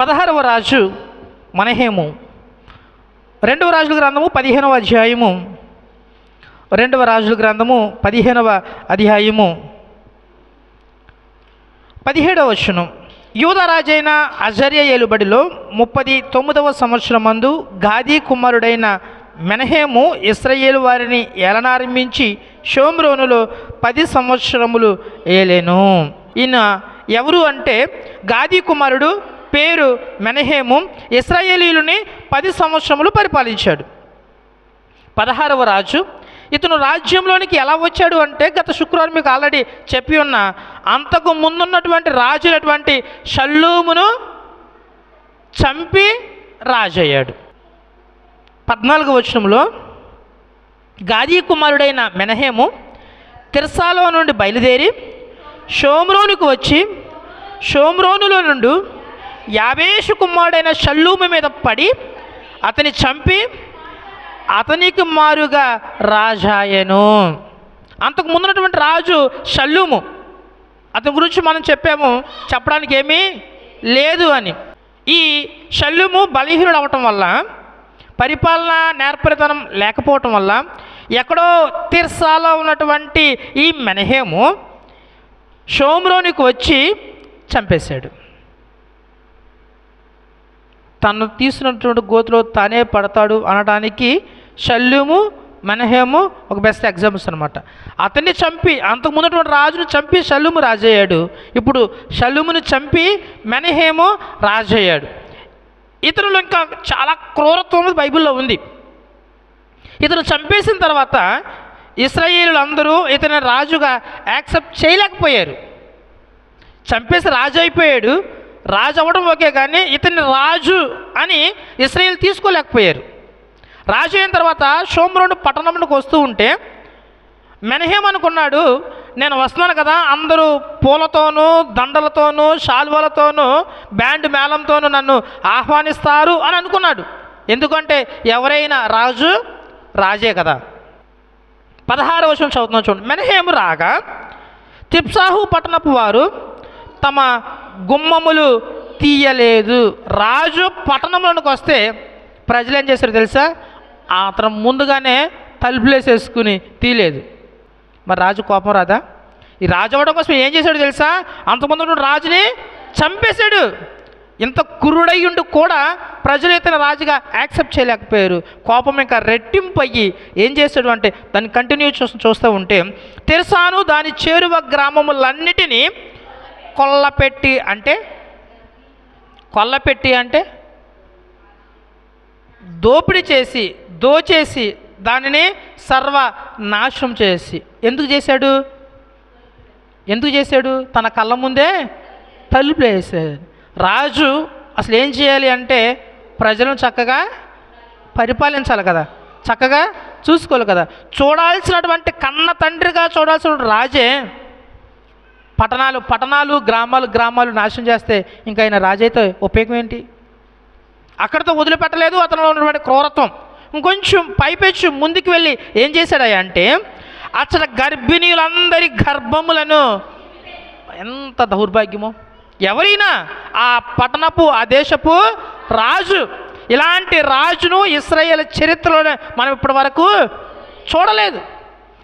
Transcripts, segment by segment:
పదహారవ రాజు మనహేము. రెండవ రాజుల గ్రంథము పదిహేనవ అధ్యాయము. రెండవ రాజుల గ్రంథము పదిహేనవ అధ్యాయము. పదిహేడవ వచనం. యూదరాజైన అజర్య ఏలుబడిలో ముప్పది తొమ్మిదవ సంవత్సరం మందు గాదీ కుమారుడైన మెనహేము ఇస్రయేలు వారిని ఏలనారంభించి షోమ్రోనులో పది సంవత్సరములు ఏలేను. ఈయన ఎవరు అంటే గాదీ కుమారుడు పేరు మెనహేము ఇస్రాయేలీలుని పది సంవత్సరములు పరిపాలించాడు. పదహారవ రాజు ఇతను రాజ్యంలోనికి ఎలా వచ్చాడు అంటే గత శుక్రవారం మీకు ఆల్రెడీ చెప్పి ఉన్న అంతకు ముందున్నటువంటి రాజులటువంటి షల్లూమును చంపి రాజయ్యాడు. పద్నాలుగు వచనంలో గాదీ కుమారుడైన మెనహేము తిర్సాలో నుండి బయలుదేరి షోమ్రోనుకు వచ్చి షోమ్రోనులో నుండి యావేషు కుమారుడైన షల్లూము మీద పడి అతని చంపి అతనికి మారుగా రాజాయను అంతకు ముందున్నటువంటి రాజు షల్లూము. అతని గురించి మనం చెప్పాము చెప్పడానికి ఏమీ లేదు అని. ఈ షల్లుము బలహీనుడు అవటం వల్ల పరిపాలన నేర్పరితనం లేకపోవటం వల్ల ఎక్కడో తీర్సాలో ఉన్నటువంటి ఈ మెనహేము షోమ్రోనికి వచ్చి చంపేశాడు. తను తీసినటువంటి గోతులో తానే పడతాడు అనడానికి శల్యుము మెనహేము ఒక బెస్ట్ ఎగ్జాంపుల్స్ అనమాట అతన్ని చంపి అంతకు ముందుటువంటి రాజును చంపి షల్లుము రాజయ్యాడు. ఇప్పుడు షల్లుమును చంపి మెనహేము రాజయ్యాడు. ఇతరులు ఇంకా చాలా క్రూరత్వం బైబిల్లో ఉంది. ఇతను చంపేసిన తర్వాత ఇస్రాయేలు అందరూ ఇతని రాజుగా యాక్సెప్ట్ చేయలేకపోయారు. చంపేసి రాజు అయిపోయాడు రాజు అవ్వడం ఓకే కానీ ఇతన్ని రాజు అని ఇస్రాయేల్ తీసుకోలేకపోయారు. రాజు అయిన తర్వాత షోమ్రోడు పట్టణంలోకి వస్తూ ఉంటే మెనహేం అనుకున్నాడు నేను వస్తున్నాను కదా అందరూ పూలతోనూ దండలతోనూ శాల్వాలతోనూ బ్యాండ్ మేళంతోనూ నన్ను ఆహ్వానిస్తారు అని అనుకున్నాడు. ఎందుకంటే ఎవరైనా రాజు రాజే కదా. పదహారు వర్షం చదువుతున్నాం చూడండి. మెనహేము రాగా తిప్సాహు పట్టణపు వారు తమ గుమ్మములు తీయలేదు. రాజు పట్టణంలోనికి వస్తే ప్రజలు ఏం చేశారు తెలుసా? అతను ముందుగానే తలుపులేసేసుకుని తీయలేదు. మరి రాజు కోపం రాదా? ఈ రాజు అవ్వడం కోసం ఏం చేశాడు తెలుసా? అంతకుముందు రాజుని చంపేశాడు. ఇంత కురుడై ఉండి కూడా ప్రజలు ఇతను రాజుగా యాక్సెప్ట్ చేయలేకపోయారు. కోపం ఇంకా రెట్టింపు అయ్యి ఏం చేశాడు అంటే దాన్ని కంటిన్యూ చూస్తూ చూస్తూ ఉంటే తెరసాను దాని చేరువ గ్రామములన్నిటినీ కొల్లపెట్టి అంటే? కొల్లపెట్టి అంటే? దోపిడీ చేసి దోచేసి దానిని సర్వ నాశనం చేసి. ఎందుకు చేశాడు? ఎందుకు చేశాడు? తన కళ్ళ ముందే తలుపులు వేసాడు రాజు అసలు ఏం చేయాలి అంటే ప్రజలను చక్కగా పరిపాలించాలి కదా. చక్కగా చూసుకోవాలి కదా. చూడాల్సినటువంటి కన్న తండ్రిగా చూడాల్సిన రాజే పట్టణాలు పట్టణాలు గ్రామాలు గ్రామాలు నాశనం చేస్తే ఇంకా ఆయన రాజైతే ఉపయోగం ఏంటి? అక్కడితో వదిలిపెట్టలేదు అతనిలో ఉన్నటువంటి క్రూరత్వం. ఇంకొంచెం పైపెచ్చు ముందుకు వెళ్ళి ఏం చేశాడయ్యా అంటే అచ్చట గర్భిణీలందరి గర్భములను ఎంత దౌర్భాగ్యమో. ఎవరైనా ఆ పట్టణపు ఆ దేశపు రాజు ఇలాంటి రాజును ఇస్రాయేల్ చరిత్రలోనే మనం ఇప్పటి వరకు చూడలేదు.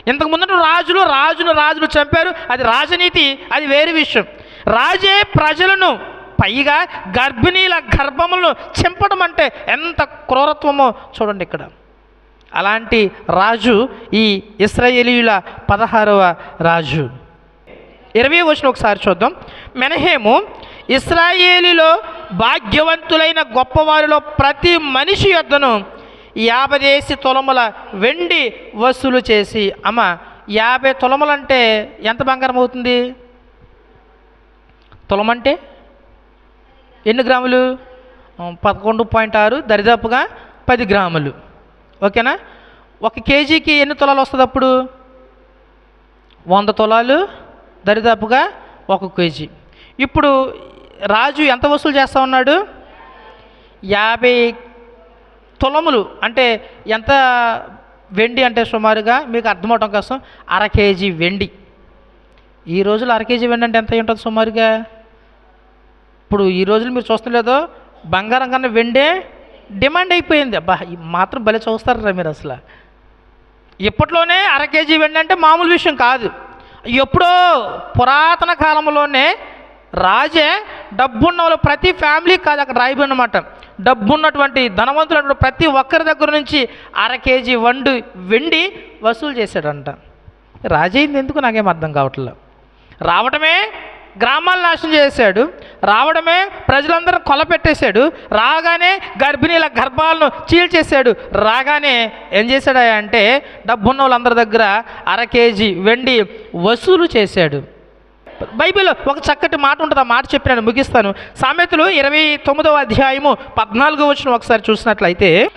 ఇంతకు ముందు రాజులు రాజును రాజులు చంపారు. అది రాజనీతి అది వేరే విషయం. రాజే ప్రజలను పైగా గర్భిణీల గర్భములను చింపడం అంటే ఎంత క్రూరత్వమో చూడండి ఇక్కడ. అలాంటి రాజు ఈ ఇస్రాయేలీయుల పదహారవ రాజు. ఇరవై వచ్చిన ఒకసారి చూద్దాం. మెనహేము ఇస్రాయేలీలో భాగ్యవంతులైన గొప్పవారిలో ప్రతి మనిషి యొద్దను యాభదేసి తులముల వెండి వసూలు చేసి. అమ్మ యాభై తులములంటే ఎంత బంగారం అవుతుంది? తులమంటే ఎన్ని గ్రాములు? పదకొండు పాయింట్ ఆరు దరిదాపుగా పది గ్రాములు. ఓకేనా? ఒక కేజీకి ఎన్ని తులాలు వస్తుంది అప్పుడు? వంద తులాలు దరిదాపుగా ఒక కేజీ. ఇప్పుడు రాజు ఎంత వసూలు చేస్తా ఉన్నాడు? యాభై తులములు అంటే ఎంత వెండి అంటే సుమారుగా మీకు అర్థమవటం కోసం అర కేజీ వెండి. ఈ రోజులు అర కేజీ వెండి అంటే ఎంత ఉంటుంది సుమారుగా? ఇప్పుడు ఈ రోజులు మీరు చూస్తలేదో బంగారం కన్నా వెండే డిమాండ్ అయిపోయింది. అబ్బా మాత్రం భలే చూస్తారా మీరు అసలు. ఇప్పట్లోనే అర కేజీ వెండి అంటే మామూలు విషయం కాదు. ఎప్పుడో పురాతన కాలంలోనే రాజే డబ్బున్న వాళ్ళు ప్రతి ఫ్యామిలీ కాదు అక్కడ రాయిపోయినమాట డబ్బున్నటువంటి ధనవంతులు ప్రతి ఒక్కరి దగ్గర నుంచి అర కేజీ వండు వెండి వసూలు చేశాడంట. రాజైంది ఎందుకు నాకేం అర్థం కావట్లేదు. రావటమే గ్రామాలను నాశనం చేశాడు. రావడమే ప్రజలందరూ కొలపెట్టేశాడు. రాగానే గర్భిణీల గర్భాలను చీల్చేశాడు. రాగానే ఏం చేశాడా అంటే డబ్బున్న వాళ్ళందరి దగ్గర అర కేజీ వెండి వసూలు చేశాడు. బైబిల్లో ఒక చక్కటి మాట ఉంటుంది ఆ మాట చెప్పి నేను ముగిస్తాను. సామెతలు ఇరవై తొమ్మిదవ అధ్యాయము పద్నాలుగో వచ్చిన ఒకసారి చూసినట్లయితే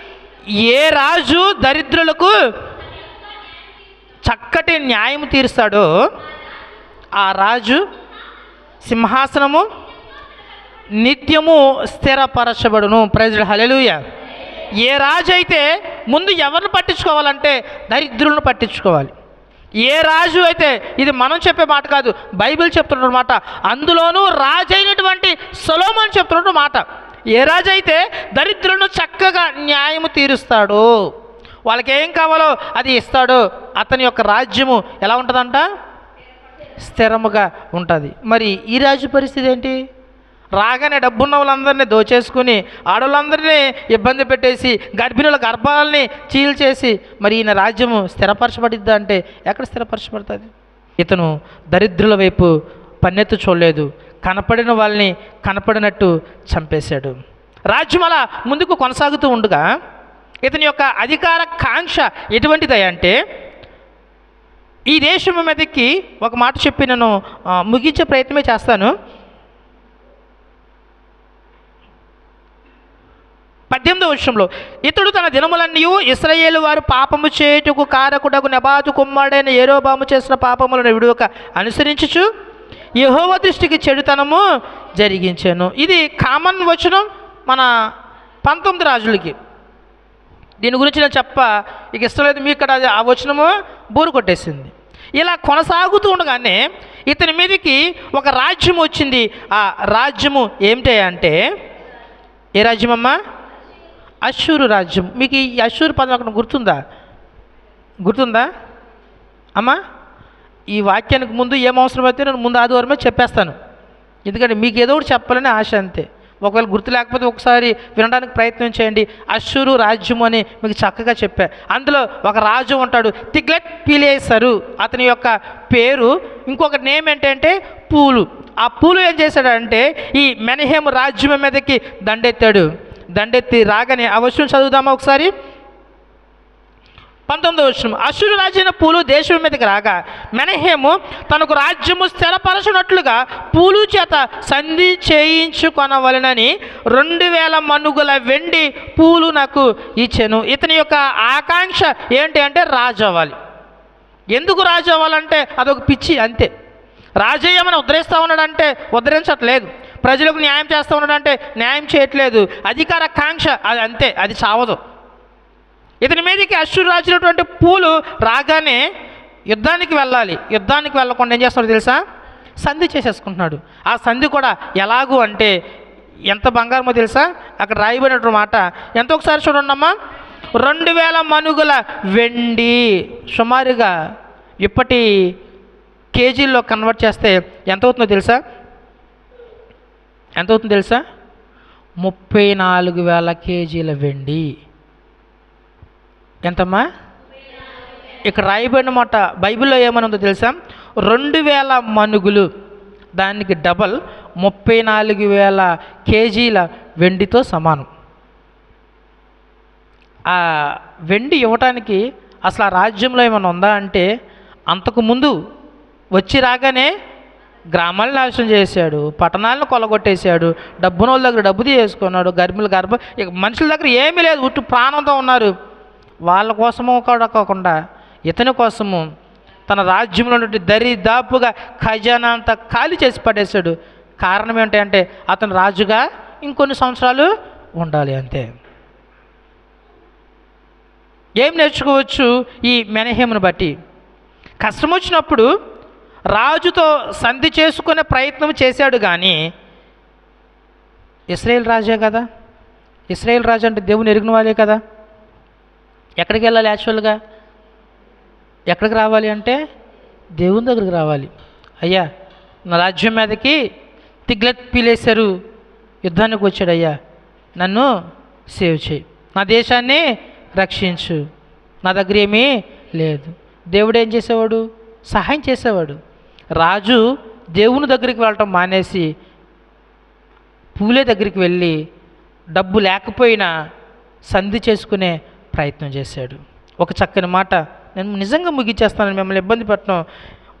ఏ రాజు దరిద్రులకు చక్కటి న్యాయం తీరుస్తాడో ఆ రాజు సింహాసనము నిత్యము స్థిరపరచబడును. ప్రజలు హలెలుయ ఏ రాజు అయితే ముందు ఎవరిని పట్టించుకోవాలంటే దరిద్రులను పట్టించుకోవాలి. ఏ రాజు అయితే ఇది మనం చెప్పే మాట కాదు బైబిల్ చెప్తున్న మాట. అందులోనూ రాజు అయినటువంటి సొలోమన్ చెప్తున్న మాట. ఏ రాజు అయితే దరిద్రులను చక్కగా న్యాయము తీరుస్తాడో. వాళ్ళకి ఏం కావాలో అది ఇస్తాడో. అతని యొక్క రాజ్యము ఎలా ఉంటుందంట? స్థిరముగా ఉంటుంది. మరి ఈ రాజు పరిస్థితి ఏంటి? రాగానే డబ్బున్న వాళ్ళందరినీ దోచేసుకుని ఆడవాళ్ళందరినీ ఇబ్బంది పెట్టేసి గర్భిణుల గర్భాలని చీల్చేసి మరి ఈయన రాజ్యము స్థిరపరచబడిద్దా అంటే ఎక్కడ స్థిరపరచబడుతుంది? ఇతను దరిద్రుల వైపు పన్నెత్తు చూడలేదు. కనపడిన వాళ్ళని కనపడినట్టు చంపేశాడు. రాజ్యం అలా ముందుకు కొనసాగుతూ ఉండగా ఇతని యొక్క అధికార కాంక్ష ఎటువంటిదంటే ఈ దేశం మీదకి ఒక మాట చెప్పి నేను ముగించే ప్రయత్నమే చేస్తాను. పద్దెనిమిదవ విషయంలో ఇతడు తన దినములన్నీ ఇస్రయేలు వారు పాపము చేయుటకు కారకుడకు నెబాతు కుమ్మాడైన ఏరోబాము చేసిన పాపములను విడువక అనుసరించుచు యహోవ దృష్టికి చెడుతనము జరిగించాను. ఇది కామన్ వచనం మన పంతొమ్మిది రాజులకి. దీని గురించి నేను చెప్ప ఇక ఇష్టం లేదు మీకు ఇక్కడ ఆ వచనము బోరు కొట్టేసింది. ఇలా కొనసాగుతూ ఉండగానే ఇతని మీదకి ఒక రాజ్యం వచ్చింది. ఆ రాజ్యము ఏమిటి అంటే ఏ రాజ్యం అమ్మా అశ్షూరు రాజ్యం. మీకు ఈ అశ్షూరు పదం అక్కడ గుర్తుందా? గుర్తుందా? అమ్మా ఈ వాక్యానికి ముందు ఏం అవసరం అయితే నేను ముందు ఆదివారమే చెప్పేస్తాను. ఎందుకంటే మీకు ఏదో ఒకటి చెప్పాలని ఆశ అంతే. ఒకవేళ గుర్తు లేకపోతే ఒకసారి వినడానికి ప్రయత్నం చేయండి. అశ్షూరు రాజ్యం అని మీకు చక్కగా చెప్పా. అందులో ఒక రాజు ఉంటాడు తిగ్లెట్ పీలేసరు. అతని యొక్క పేరు ఇంకొక నేమ్ ఏంటంటే పూలు. ఆ పూలు ఏం చేశాడంటే ఈ మెనహేమ రాజ్యం మీదకి దండెత్తాడు. దండెత్తి రాగానే ఆ వచనం చదువుదామా ఒకసారి? పంతొమ్మిదవ వచనం. అశ్వరు రాజైన పూలు దేశం మీదకి రాగా మెనహేము తనకు రాజ్యము స్థిరపరచునట్లుగా పూలు చేత సంధి చేయించుకొనవలనని రెండు వేల మనుగుల వెండి పూలు నాకు ఇచ్చాను. ఇతని యొక్క ఆకాంక్ష ఏంటి అంటే రాజు అవ్వాలి ఎందుకు రాజు అవ్వాలంటే అదొక పిచ్చి అంతే. రాజయ్యమని ఉద్ధరిస్తూ ఉన్నాడంటే ఉద్ధరించట్లేదు. ప్రజలకు న్యాయం చేస్తూ ఉన్నాడంటే న్యాయం చేయట్లేదు. అధికార కాంక్ష అది అంతే అది చావదు. ఇతని మీదకి అశ్వరు రాసినటువంటి పూలు రాగానే యుద్ధానికి వెళ్ళాలి. యుద్ధానికి వెళ్ళకుండా ఏం చేస్తాడు తెలుసా? సంధి చేసేసుకుంటున్నాడు. ఆ సంధి కూడా ఎలాగూ అంటే ఎంత బంగారమో తెలుసా? అక్కడ రాయబడినటువంటి మాట. ఎంత ఒకసారి చూడండమ్మా రెండు వేల మనుగుల వెండి సుమారుగా ఇప్పటి కేజీల్లో కన్వర్ట్ చేస్తే ఎంత అవుతుందో తెలుసా? ఎంత అవుతుంది తెలుసా? ముప్పై నాలుగు వేల కేజీల వెండి. ఎంతమ్మా? ఇక్కడ రాయబడిన మాట బైబిల్లో ఏమని ఉందో తెలుసా? రెండు వేల మనుగులు. దానికి డబల్ ముప్పై నాలుగు వేల కేజీల వెండితో సమానం. ఆ వెండి ఇవ్వటానికి అసలు ఆ రాజ్యంలో ఏమైనా ఉందా అంటే అంతకుముందు వచ్చి రాగానే గ్రామాలను నాశనం చేశాడు పట్టణాలను కొలగొట్టేశాడు డబ్బునోళ్ళ దగ్గర డబ్బు తీసుకున్నాడు గర్భిణుల గర్భ ఇక మనుషుల దగ్గర ఏమీ లేదు ఉట్టు ప్రాణంతో ఉన్నారు. వాళ్ళ కోసము కూడా కాకుండా ఇతని కోసము తన రాజ్యంలో నుండి దరిదాపుగా ఖజానా అంతా ఖాళీ చేసి పడేశాడు. కారణం ఏంటంటే అతను రాజుగా ఇంకొన్ని సంవత్సరాలు ఉండాలి అంతే. ఏం నేర్చుకోవచ్చు ఈ మెనహేమును బట్టి? కష్టం వచ్చినప్పుడు రాజుతో సంధి చేసుకునే ప్రయత్నం చేశాడు కానీ ఇస్రాయేల్ రాజే కదా? ఇస్రాయేల్ రాజు అంటే దేవుని ఎరిగిన వాళ్ళే కదా? ఎక్కడికి వెళ్ళాలి యాక్చువల్గా? ఎక్కడికి రావాలి అంటే దేవుని దగ్గరికి రావాలి. అయ్యా నా రాజ్యం మీదకి తిగ్లత్ పీలేశారు యుద్ధానికి వచ్చాడు అయ్యా. నన్ను సేవ్ చేయి. నా దేశాన్ని రక్షించు. నా దగ్గర ఏమీ లేదు. దేవుడు ఏం చేసేవాడు? సహాయం చేసేవాడు. రాజు దేవుని దగ్గరికి వెళ్ళటం మానేసి పూలే దగ్గరికి వెళ్ళి డబ్బు లేకపోయినా సంధి చేసుకునే ప్రయత్నం చేశాడు. ఒక చక్కని మాట నేను నిజంగా ముగించేస్తాను మిమ్మల్ని ఇబ్బంది పెట్టడం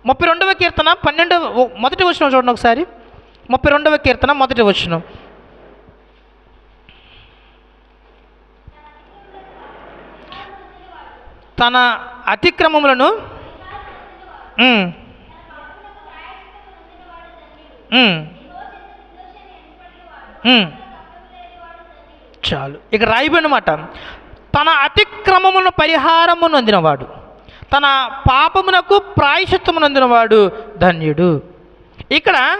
ముప్పై రెండవ కీర్తన పన్నెండవ మొదటి వచ్చిన చూడండి ఒకసారి. ముప్పై రెండవ కీర్తన మొదటి వచ్చిన తన అతిక్రమములను చాలు. ఇక రాయిపోయినమాట తన అతిక్రమమును పరిహారము నొందినవాడు. తన పాపమునకు ప్రాయశత్వము నొందినవాడు ధన్యుడు. ఇక్కడ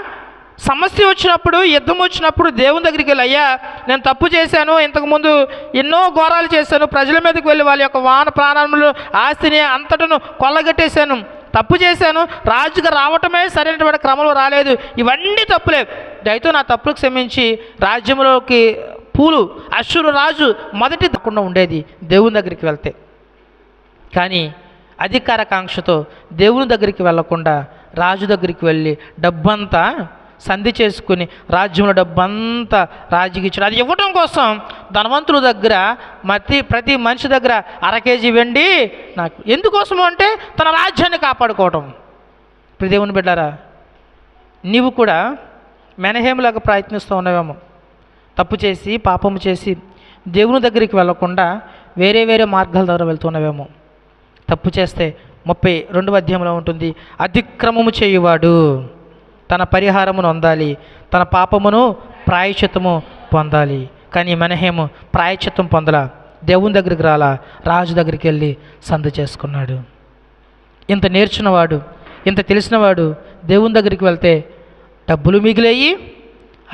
సమస్య వచ్చినప్పుడు యుద్ధం వచ్చినప్పుడు దేవుని దగ్గరికి వెళ్ళి అయ్యా నేను తప్పు చేశాను. ఇంతకుముందు ఎన్నో ఘోరాలు చేశాను. ప్రజల మీదకి వెళ్ళి వాళ్ళ యొక్క వాన ప్రాణములు ఆస్తిని అంతటను కొల్లగట్టేశాను. తప్పు చేశాను రాజుగా రావటమే సరైనటువంటి క్రమంలో రాలేదు. ఇవన్నీ తప్పులే. దయతో నా తప్పులు క్షమించి రాజ్యంలోకి పూలు అశ్వరు రాజు మొదటి తప్పకుండా ఉండేది దేవుని దగ్గరికి వెళ్తే. కానీ అధికారకాంక్షతో దేవుని దగ్గరికి వెళ్ళకుండా రాజు దగ్గరికి వెళ్ళి డబ్బంతా సంధి చేసుకుని రాజ్యంలో డబ్బంతా రాజుకి ఇచ్చాడు. అది ఇవ్వడం కోసం ధనవంతుల దగ్గర మతి ప్రతి మనిషి దగ్గర అర కేజీ వెండి నాకు ఎందుకోసము అంటే తన రాజ్యాన్ని కాపాడుకోవటం. ఇప్పుడు దేవుని బిడ్డారా నీవు కూడా మెనహేములాగా ప్రయత్నిస్తూ ఉన్నావేమో. తప్పు చేసి పాపము చేసి దేవుని దగ్గరికి వెళ్ళకుండా వేరే వేరే మార్గాల ద్వారా వెళ్తున్నావేమో. తప్పు చేస్తే ముప్పై రెండవ అధ్యాయంలో ఉంటుంది అతిక్రమము చేయువాడు. తన పరిహారమును పొందాలి తన పాపమును ప్రాయచిత్తము పొందాలి. కానీ మనహేము ప్రాయచిత్తం పొందలా. దేవుని దగ్గరికి రాలా రాజు దగ్గరికి వెళ్ళి సందు చేసుకున్నాడు. ఇంత నేర్చున్నవాడు ఇంత తెలిసినవాడు దేవుని దగ్గరికి వెళ్తే డబ్బులు మిగిలేయి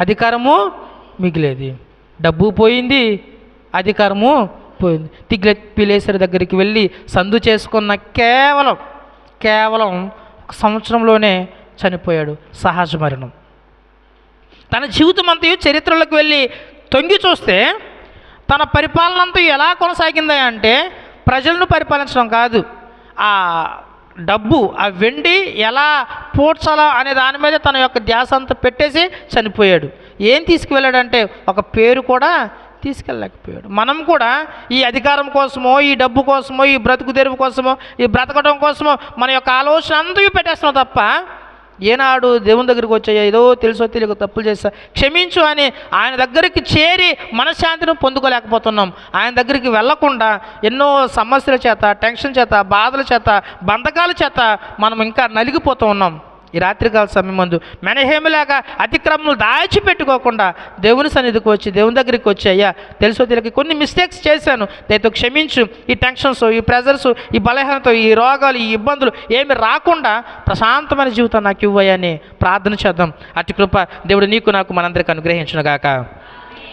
అధికారము మిగిలేది. డబ్బు పోయింది అధికారము పోయింది. తిగ్ల పిలేసరి దగ్గరికి వెళ్ళి సందు చేసుకున్న కేవలం కేవలం ఒక సంవత్సరంలోనే చనిపోయాడు. సహజ మరణం. తన జీవితం అంతయు చరిత్రలోకి వెళ్ళి తొంగి చూస్తే తన పరిపాలన అంతా ఎలా కొనసాగిందా అంటే ప్రజలను పరిపాలించడం కాదు. ఆ డబ్బు ఆ వెండి ఎలా పూడ్చాలో అనే దాని మీద తన యొక్క ధ్యాస అంతా పెట్టేసి చనిపోయాడు. ఏం తీసుకువెళ్ళాడంటే ఒక పేరు కూడా తీసుకెళ్ళలేకపోయాడు. మనం కూడా ఈ అధికారం కోసమో ఈ డబ్బు కోసమో ఈ బ్రతుకు తెరువు కోసమో ఈ బ్రతకడం కోసమో మన యొక్క ఆలోచన అంతా పెట్టేస్తున్నాం తప్ప ఏనాడు దేవుని దగ్గరికి వచ్చాయో ఏదో తెలుసో తెలియక తప్పులు చేస్తా. క్షమించు అని ఆయన దగ్గరికి చేరి మనశ్శాంతిని పొందుకోలేకపోతున్నాం. ఆయన దగ్గరికి వెళ్ళకుండా ఎన్నో సమస్యల చేత టెన్షన్ చేత బాధల చేత బంధకాల చేత మనం ఇంకా నలిగిపోతూ ఉన్నాం. ఈ రాత్రికాల సమయం ముందు మెనహేమిలాగా అతిక్రమలు దాచిపెట్టుకోకుండా దేవుని సన్నిధికి వచ్చి దేవుని దగ్గరికి వచ్చి అయ్యా తెలుసో తెలియక కొన్ని మిస్టేక్స్ చేశాను. దయతో క్షమించు. ఈ టెన్షన్స్ ఈ ప్రెజర్స్ ఈ బలహీనత ఈ రోగాలు ఈ ఇబ్బందులు ఏమి రాకుండా ప్రశాంతమైన జీవితం నాకు ఇవ్వయని ప్రార్థన చేద్దాం. అటు కృప దేవుడు నీకు నాకు మనందరికి అనుగ్రహించునుగాక.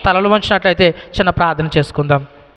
తలలు వంచినట్లయితే చిన్న ప్రార్థన చేసుకుందాం.